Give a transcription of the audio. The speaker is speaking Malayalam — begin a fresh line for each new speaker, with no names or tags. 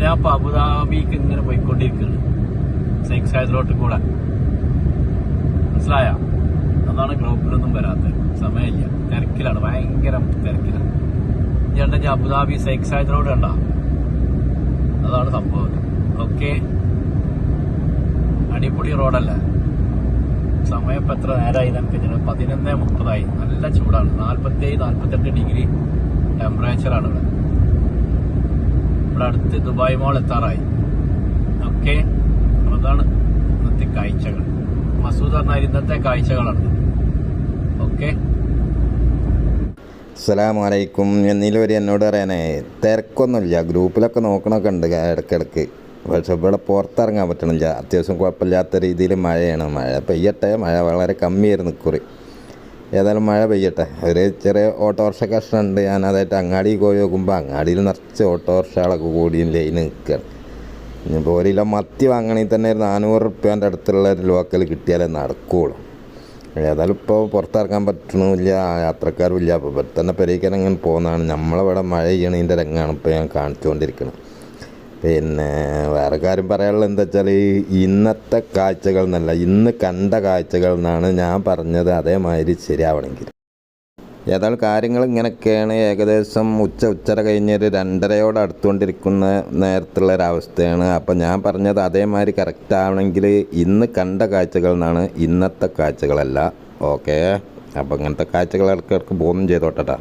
ഇപ്പൊ അബുദാബിക്ക് ഇങ്ങനെ പോയിക്കൊണ്ടിരിക്കുകയാണ് സൈക്സ് ഹൈദറോട്ട് കൂടെ. മനസ്സിലായ? അതാണ് ഗ്രൂപ്പിലൊന്നും വരാത്തത് സമയമില്ല. തിരക്കിലാണ്. ഭയങ്കര തിരക്കിലാണ്. ഞാൻ അബുദാബി സൈക്സ് ഹൈദറോട് കണ്ട? അതാണ് സംഭവം. ഓക്കെ. അടിപൊളി റോഡല്ലേ? സമയം ഇപ്പൊ എത്ര നേരമായി നമുക്ക് പതിനൊന്ന് മുപ്പതായി. നല്ല ചൂടാണ്. നാല്പത്തി ഏഴ് നാല്പത്തെട്ട് ഡിഗ്രി ടെമ്പറേച്ചറാണ് ഇവിടെ. ഇവിടെ അടുത്ത് ദുബായ് മോൾ എത്താറായി. ഓക്കെ അതാണ് ഇന്നത്തെ കാഴ്ചകൾ. മസൂദ് പറഞ്ഞാൽ ഇന്നത്തെ കാഴ്ചകളാണ്. ഓക്കെ
അസ്സലാമലൈക്കും ഒരു എന്നോട് പറയാനേ തിരക്കൊന്നുമില്ല. ഗ്രൂപ്പിലൊക്കെ നോക്കണമൊക്കെ ഉണ്ട് ഇടയ്ക്കിടയ്ക്ക് പക്ഷെ ഇവിടെ പുറത്തിറങ്ങാൻ പറ്റണില്ല. അത്യാവശ്യം കുഴപ്പമില്ലാത്ത രീതിയിൽ മഴയാണ്. മഴ പെയ്യട്ടെ. മഴ വളരെ കമ്മിയായിരുന്നു ഇക്കുറി ഏതായാലും മഴ പെയ്യട്ടെ. ഒരു ചെറിയ ഓട്ടോറിക്ഷ കഷ്ണമുണ്ട്. ഞാൻ അതായിട്ട് അങ്ങാടി പോയി നോക്കുമ്പോൾ അങ്ങാടിയിൽ നിറച്ച് ഓട്ടോറിക്ഷകളൊക്കെ കൂടി ലൈൻ നിൽക്കുകയാണ് ഇനിയിപ്പോൾ ഒരു കിലോ മത്തി വാങ്ങണമെങ്കിൽ തന്നെ ഒരു നാനൂറ് റുപ്യേന്റെ അടുത്തുള്ള ഒരു ലോക്കൽ കിട്ടിയാലേ നടക്കുകയുള്ളൂ ഏതായാലും ഇപ്പോൾ പുറത്തിറക്കാൻ പറ്റണമില്ല യാത്രക്കാരും ഇല്ല അപ്പോൾ ഇവിടെ തന്നെ പെരയിക്കാൻ അങ്ങനെ പോകുന്നതാണ്. നമ്മളിവിടെ മഴ ചെയ്യണതിന്റെ രംഗമാണ് ഇപ്പോൾ ഞാൻ കാണിച്ചുകൊണ്ടിരിക്കുന്നത് പിന്നെ വേറെ കാര്യം പറയാനുള്ളത് എന്താ വെച്ചാൽ ഇന്നത്തെ കാഴ്ചകൾ എന്നല്ല ഇന്ന് കണ്ട കാഴ്ചകൾ എന്നാണ് ഞാൻ പറഞ്ഞത് അതേമാതിരി ശരിയാവണമെങ്കിൽ. ഏതായാലും കാര്യങ്ങൾ ഇങ്ങനെയൊക്കെയാണ് ഏകദേശം ഉച്ച ഉച്ചര കഴിഞ്ഞൊരു രണ്ടരയോട് അടുത്തുകൊണ്ടിരിക്കുന്ന നേരത്തുള്ള ഒരവസ്ഥയാണ് അപ്പം ഞാൻ പറഞ്ഞത് അതേമാതിരി കറക്റ്റ് ആവണമെങ്കിൽ ഇന്ന് കണ്ട കാഴ്ചകൾ എന്നാണ് ഇന്നത്തെ കാഴ്ചകളല്ല. ഓക്കെ അപ്പം ഇങ്ങനത്തെ കാഴ്ചകൾ ഇടയ്ക്കിടയ്ക്ക് പോകുന്നു ചെയ്തോട്ടെട്ടാ.